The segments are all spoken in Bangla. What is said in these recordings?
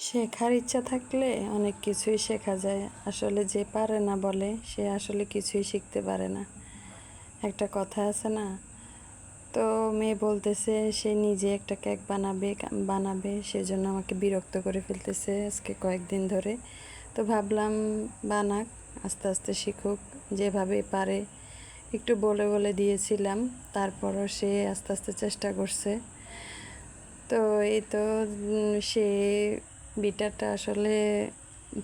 শেখার ইচ্ছা থাকলে অনেক কিছুই শেখা যায়। আসলে যে পারে না বলে, সে আসলে কিছুই শিখতে পারে না। একটা কথা আছে না? তো মেয়ে বলতেছে, সে নিজে একটা কেক বানাবে বানাবে, সেজন্য আমাকে বিরক্ত করে ফেলতেছে আজকে কয়েকদিন ধরে। তো ভাবলাম, বানাক, আস্তে আস্তে শিখুক। যেভাবে পারে, একটু বলে বলে দিয়েছিলাম। তারপরও সে আস্তে আস্তে চেষ্টা করছে। তো এই তো সে বিটারটা আসলে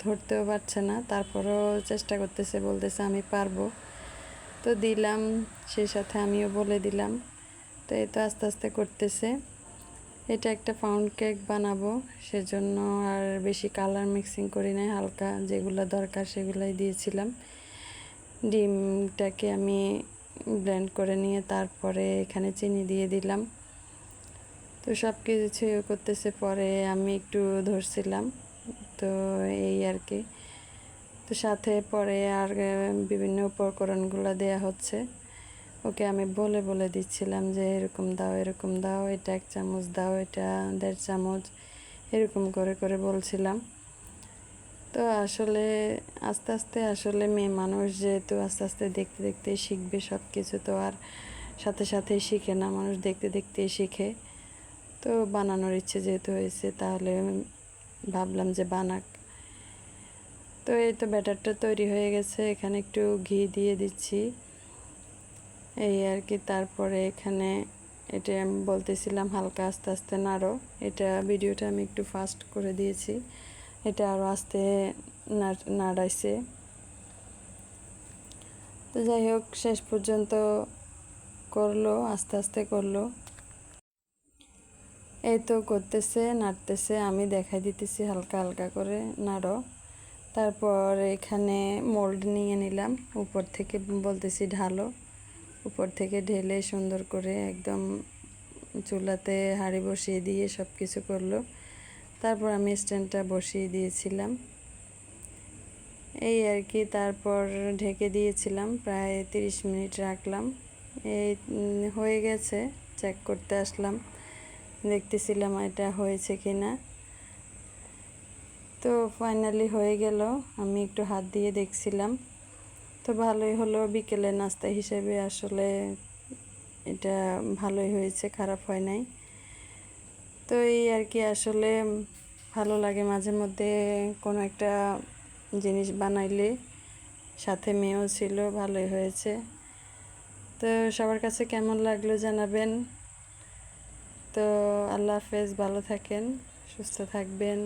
ধরতেও পারছে না, তারপরও চেষ্টা করতেছে, বলতেছে আমি পারব। তো দিলাম সেই সাথে আমিও বলে দিলাম। তো এই তো আস্তে আস্তে করতেছে। এটা একটা পাউন্ড কেক বানাবো, সেজন্য আর বেশি কালার মিক্সিং করি নাই, হালকা যেগুলো দরকার সেগুলাই দিয়েছিলাম। ডিমটাকে আমি ব্লেন্ড করে নিয়ে তারপরে এখানে চিনি দিয়ে দিলাম। তো সব কিছু করতেছে পরে আমি একটু ধরছিলাম, তো এই আর কি। তো সাথে পরে আর বিভিন্ন উপকরণগুলো দেয়া হচ্ছে। ওকে আমি বলে বলে দিচ্ছিলাম যে, এরকম দাও এরকম দাও, এটা এক চামচ দাও, এটা দেড় চামচ, এরকম করে করে বলছিলাম। তো আসলে, আস্তে আস্তে আসলে মেয়ে মানুষ যেহেতু আস্তে আস্তে দেখতে দেখতে শিখবে সব কিছু তো আর সাথে সাথেই শিখে না, মানুষ দেখতে দেখতেই শিখে। তো বানানোর ইচ্ছে যেহেতু হয়েছে, তাহলে ভাবলাম যে বানাক। তো এই তো ব্যাটারটা তৈরি হয়ে গেছে, এখানে একটু ঘি দিয়ে দিচ্ছি। এই আর কি, তারপরে এখানে এটা আমি বলতেছিলাম হালকা আস্তে আস্তে নাড়ো। এটা ভিডিওটা আমি একটু ফাস্ট করে দিয়েছি। এটা আরও আস্তে নাড়াইছে। তো যাই হোক, শেষ পর্যন্ত করল, আস্তে আস্তে করল। এই তো করতেছে, নাড়তেছে, আমি দেখাই দিতেছি হালকা হালকা করে, নাড়ো। তারপর এখানে মোল্ড নিয়ে নিলাম, উপর থেকে বলতেছি ঢালো। উপর থেকে ঢেলে সুন্দর করে একদম চুলাতে হাঁড়ি বসিয়ে দিয়ে সব কিছু করল। তারপর আমি স্ট্যান্ডটা বসিয়ে দিয়েছিলাম। এই আর কি, তারপর ঢেকে দিয়েছিলাম, প্রায় তিরিশ মিনিট রাখলাম। এই হয়ে গেছে চেক করতে আসলাম। দেখতেছিলাম এটা হয়েছে কি না তো ফাইনালি হয়ে গেল, আমি একটু হাত দিয়ে দেখছিলাম। তো ভালোই হলো, বিকেলে নাস্তা হিসেবে আসলে এটা ভালোই হয়েছে, খারাপ হয় নাই। তো এই আর কি, আসলে ভালো লাগে মাঝে মধ্যে কোনো একটা জিনিস বানাইলে। সাথে মেয়েও ছিল, ভালোই হয়েছে। তো সবার কাছে কেমন লাগল জানাবেন। তো আল্লাহ হাফেজ ভালো থাকেন সুস্থ থাকবেন।